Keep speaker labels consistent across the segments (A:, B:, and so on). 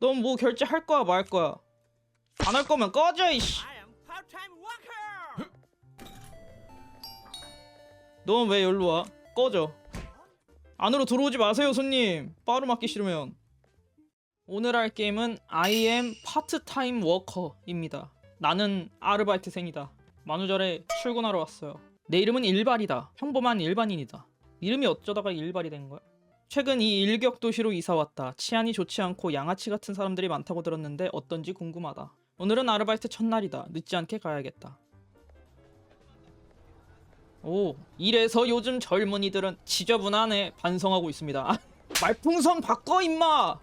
A: 넌 뭐 결제할 거야 말 거야? 안 할 거면 꺼져 이씨. 넌 왜 여기로 와? 꺼져. 안으로 들어오지 마세요 손님. 빠루 맞기 싫으면. 오늘 할 게임은 I am part-time worker입니다. 나는 아르바이트생이다. 만우절에 출근하러 왔어요. 내 이름은 일발이다. 평범한 일반인이다. 이름이 어쩌다가 일발이 된 거야? 최근 이 일격 도시로 이사 왔다. 치안이 좋지 않고 양아치 같은 사람들이 많다고 들었는데 어떤지 궁금하다. 오늘은 아르바이트 첫날이다. 늦지 않게 가야겠다. 오, 이래서 요즘 젊은이들은 지저분하네 반성하고 있습니다. 아, 말풍선 바꿔 임마.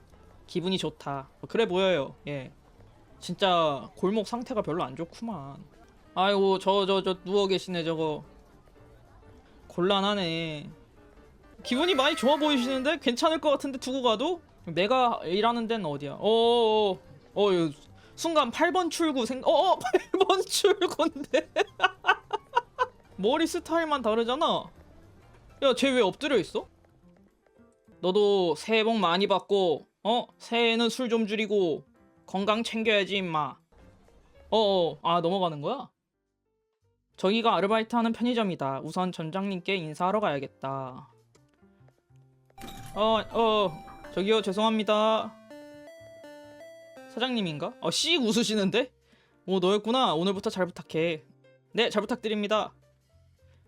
A: 기분이 좋다. 뭐 그래 보여요. 예. 진짜 골목 상태가 별로 안 좋구만. 아이고 저 저 저 누워 계시네 저거. 곤란하네. 기분이 많이 좋아 보이시는데 괜찮을 것 같은데 두고 가도 내가 일하는 데는 어디야? 어어어 어, 어, 순간 8번 출구 생 어어 8번 출구인데 머리 스타일만 다르잖아. 야, 쟤 왜 엎드려 있어? 너도 새해 복 많이 받고, 어? 새해에는 술 좀 줄이고, 건강 챙겨야지, 임마. 어어, 아, 넘어가는 거야? 저기가 아르바이트 하는 편의점이다. 우선 점장님께 인사하러 가야겠다. 어, 어, 저기요, 죄송합니다. 사장님인가? 어, 씩 웃으시는데? 오, 너였구나. 오늘부터 잘 부탁해. 네, 잘 부탁드립니다.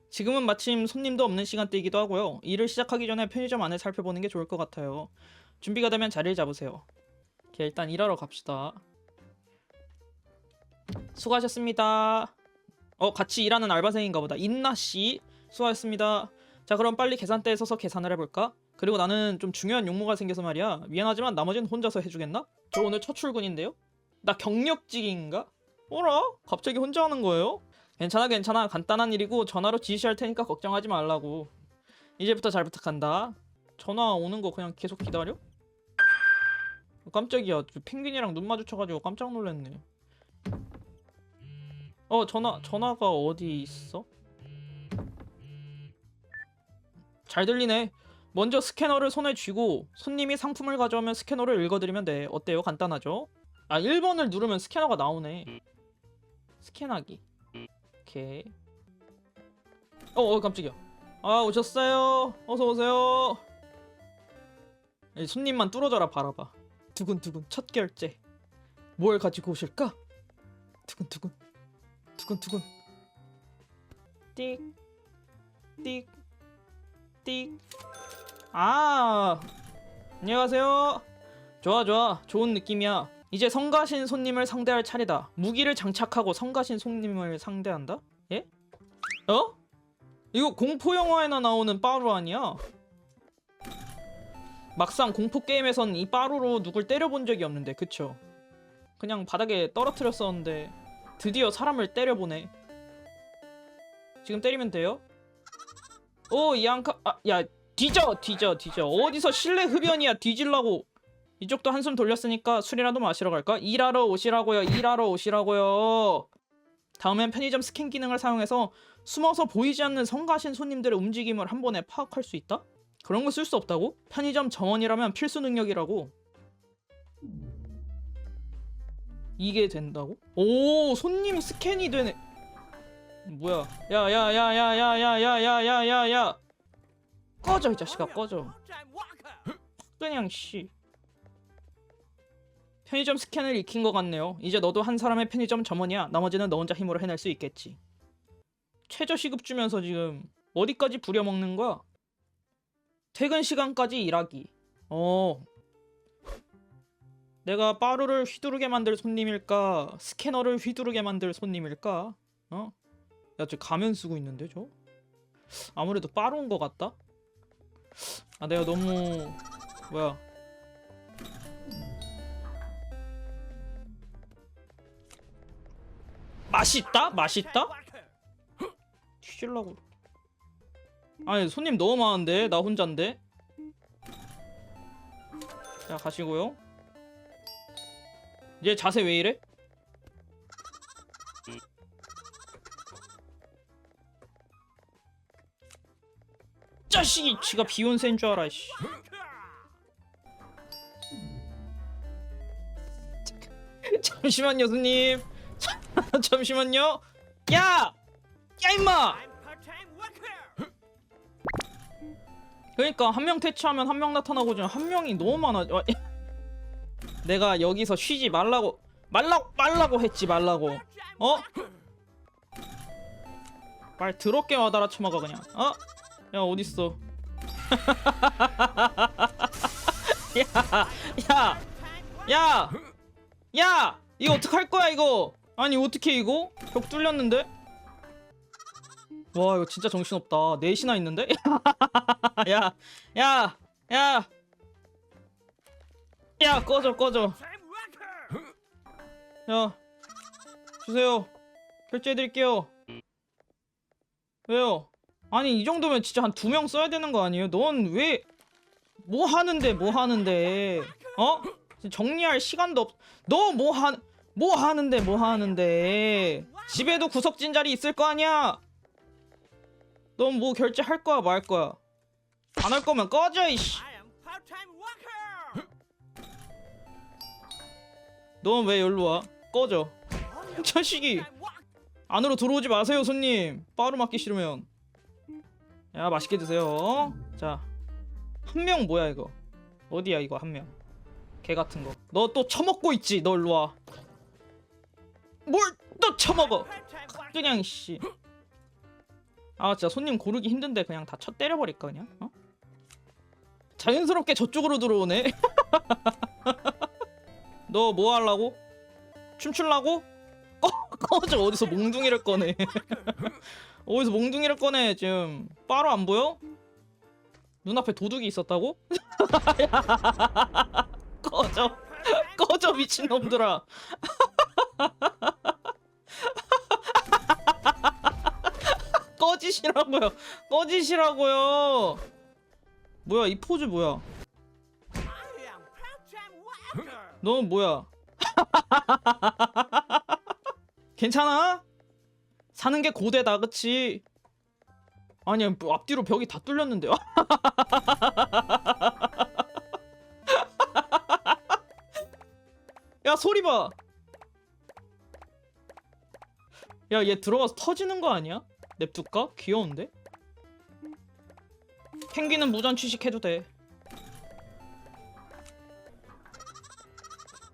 A: 지금은 마침 손님도 없는 시간대이기도 하고요. 일을 시작하기 전에 편의점 안을 살펴보는 게 좋을 것 같아요. 준비가 되면 자리를 잡으세요. 오케이, 일단 일하러 갑시다. 수고하셨습니다. 어, 같이 일하는 알바생인가 보다. 인나 씨, 수고하셨습니다. 자, 그럼 빨리 계산대에 서서 계산을 해볼까? 그리고 나는 좀 중요한 용무가 생겨서 말이야. 미안하지만 나머지는 혼자서 해주겠나? 저 오늘 첫 출근인데요? 나 경력직인가? 어라? 갑자기 혼자 하는 거예요? 괜찮아 괜찮아 간단한 일이고 전화로 지시할 테니까 걱정하지 말라고 이제부터 잘 부탁한다 전화 오는 거 그냥 계속 기다려? 깜짝이야 펭귄이랑 눈 마주쳐가지고 깜짝 놀랐네 어 전화 전화가 어디 있어? 잘 들리네 먼저 스캐너를 손에 쥐고 손님이 상품을 가져오면 스캐너를 읽어드리면 돼 어때요 간단하죠? 아 1번을 누르면 스캐너가 나오네 스캔하기 오케이. 어, 어 깜짝이야. 아 오셨어요. 어서 오세요. 이 손님만 뚫어져라 바라봐. 두근두근 첫 결제. 뭘 가지고 오실까? 두근두근 두근두근. 띡 띡, 띡. 아, 안녕하세요. 좋아, 좋아. 좋은 느낌이야. 이제 성가신 손님을 상대할 차례다. 무기를 장착하고 성가신 손님을 상대한다? 예? 어? 이거 공포 영화에나 나오는 빠루 아니야? 막상 공포 게임에선 이 빠루로 누굴 때려본 적이 없는데, 그쵸? 그냥 바닥에 떨어뜨렸었는데 드디어 사람을 때려보네. 지금 때리면 돼요? 오, 이 안카, 아, 야, 뒤져, 뒤져, 뒤져. 어디서 실내 흡연이야, 뒤질라고. 이쪽도 한숨 돌렸으니까 술이라도 마시러 갈까? 일하러 오시라고요. 일하러 오시라고요. 다음엔 편의점 스캔 기능을 사용해서 숨어서 보이지 않는 성가신 손님들의 움직임을 한 번에 파악할 수 있다? 그런 거 쓸 수 없다고? 편의점 정원이라면 필수 능력이라고. 이게 된다고? 오, 손님 스캔이 되네. 뭐야? 야야야야야야야야야야야. 꺼져 이 자식아 꺼져. 그냥 씨. 편의점 스캔을 익힌 것 같네요. 이제 너도 한 사람의 편의점 점원이야. 나머지는 너 혼자 힘으로 해낼 수 있겠지. 최저 시급 주면서 지금 어디까지 부려먹는 거야? 퇴근 시간까지 일하기. 어. 내가 빠루를 휘두르게 만들 손님일까? 스캐너를 휘두르게 만들 손님일까? 어? 야, 저 가면 쓰고 있는데, 저? 아무래도 빠루인 것 같다? 아, 내가 너무... 뭐야. 맛있다? 맛있다? 튀질라고 아니 손님 너무 많은데 나 혼잔데 자 가시고요 얘 자세 왜 이래? 자식이 지가 비욘세인 줄 알아 씨. 잠시만요 손님 잠시만요 야! 야 임마! 그러니까 한 명 퇴치하면 한 명 나타나고 지금 한 명이 너무 많아 와, 내가 여기서 쉬지 말라고 말라고 말라고 했지 말라고 어? 말 더럽게 와달아 쳐먹어 그냥 어? 야 어딨어 야! 야! 야! 야! 이거 어떡할 거야 이거 아니 어떻게 이거? 벽 뚫렸는데? 와 이거 진짜 정신 없다 넷이나 있는데? 야! 야! 야! 야 꺼져 꺼져. 야 주세요 결제해드릴게요 왜요? 아니 이 정도면 진짜 한 두 명 써야 되는 거 아니에요? 넌 왜 뭐 하는데 뭐 하는데 어? 정리할 시간도 없. 너뭐한뭐 하는데 뭐 하는데 집에도 구석진 자리 있을 거 아니야? 넌 뭐 결제할 거야 말 거야? 안 할 거면 꺼져 이씨. 넌왜 여기로 와? 꺼져. 자식이. 안으로 들어오지 마세요 손님 빠루 맞기 싫으면 야 맛있게 드세요. 자 한 명 뭐야 이거? 어디야 이거 한명개 같은 거. 너 또 처먹고 있지 너 일로 와 뭘 또 처먹어. 그냥 씨 아 진짜 손님 고르기 힘든데 그냥 다 쳐 때려버릴까 그냥 어? 자연스럽게 저쪽으로 들어오네. 너 뭐 하려고? 춤출라고? 꺼 꺼져 어디서 몽둥이를 꺼내 어디서 몽둥이를 꺼내? 지금 빠로 안 보여? 눈앞에 도둑이 있었다고? 꺼져. 꺼져 미친놈들아. 꺼지시라고요. 꺼지시라고요. 뭐야 이 포즈 뭐야. 넌 뭐야? 괜찮아? 사는 게 고대다 그치? 아니야 뭐 앞뒤로 벽이 다 뚫렸는데 야 소리 봐. 야 얘 들어가서 터지는 거 아니야? 냅둘까? 귀여운데? 펭귄은 무전 취식해도 돼.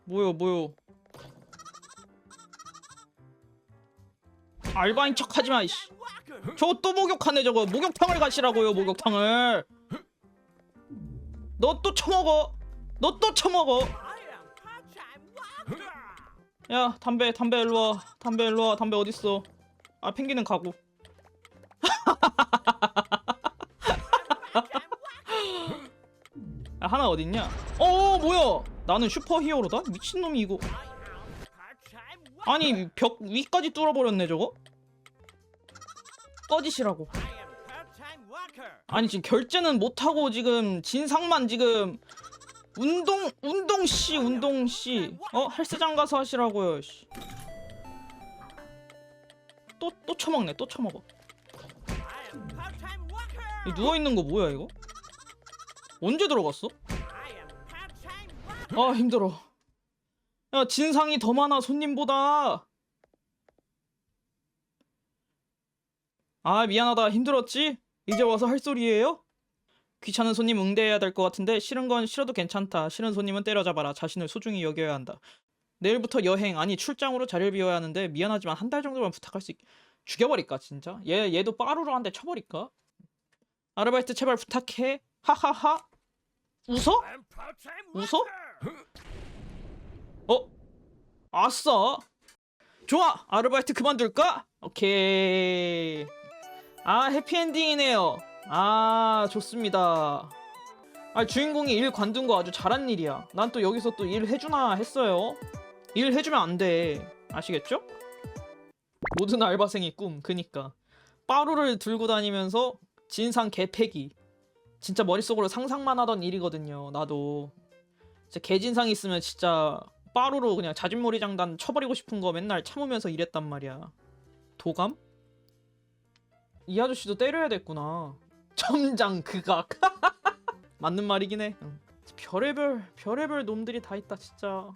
A: 뭐요 뭐요? 알바인 척 하지 마 이씨.
B: Worker.
A: 저거 또 목욕하네 저거 목욕탕을 가시라고요 목욕탕을. 너 또 처먹어. 너 또 처먹어. 야 담배 담배 일로 와 담배 일로 와 담배 어딨어 아 펭귄은 가고 야 하나 어딨냐 어 뭐야 나는 슈퍼히어로다 미친놈이 이거. 아니 벽 위까지 뚫어버렸네 저거 꺼지시라고. 아니 지금 결제는 못하고 지금 진상만 지금 운동 운동 씨 운동 씨어? 헬스장 가서 하시라고요 또또 처먹네 또 처먹어.
B: I am part-time worker.
A: 누워 있는 거 뭐야 이거? 언제 들어갔어. 아 힘들어. 야 진상이 더 많아 손님보다 아 미안하다 힘들었지 이제 와서 할 소리예요 귀찮은 손님 응대해야 될 것 같은데 싫은 건 싫어도 괜찮다 싫은 손님은 때려잡아라 자신을 소중히 여겨야 한다 내일부터 여행 아니 출장으로 자리를 비워야 하는데 미안하지만 한 달 정도만 부탁할 수 있... 죽여버릴까 진짜 얘 얘도 빠루로 한 대 쳐버릴까 아르바이트 제발 부탁해 하하하 웃어 웃어? 어? 아싸! 좋아! 아르바이트 그만둘까? 오케이. 아, 해피엔딩이네요. 아, 좋습니다. 아, 주인공이 일 관둔 거 아주 잘한 일이야. 난 또 여기서 또 일 해주나 했어요. 일 해주면 안 돼. 아시겠죠? 모든 알바생의 꿈, 그니까. 빠루를 들고 다니면서 진상 개패기. 진짜 머릿속으로 상상만 하던 일이거든요, 나도. 진짜 개진상 있으면 진짜 빠루로 그냥 자진몰이 장단 쳐버리고 싶은 거 맨날 참으면서 일했단 말이야. 도감? 이 아저씨도 때려야 됐구나. 점장 극악. 맞는 말이긴 해. 응. 별의별 별의별 놈들이 다 있다 진짜.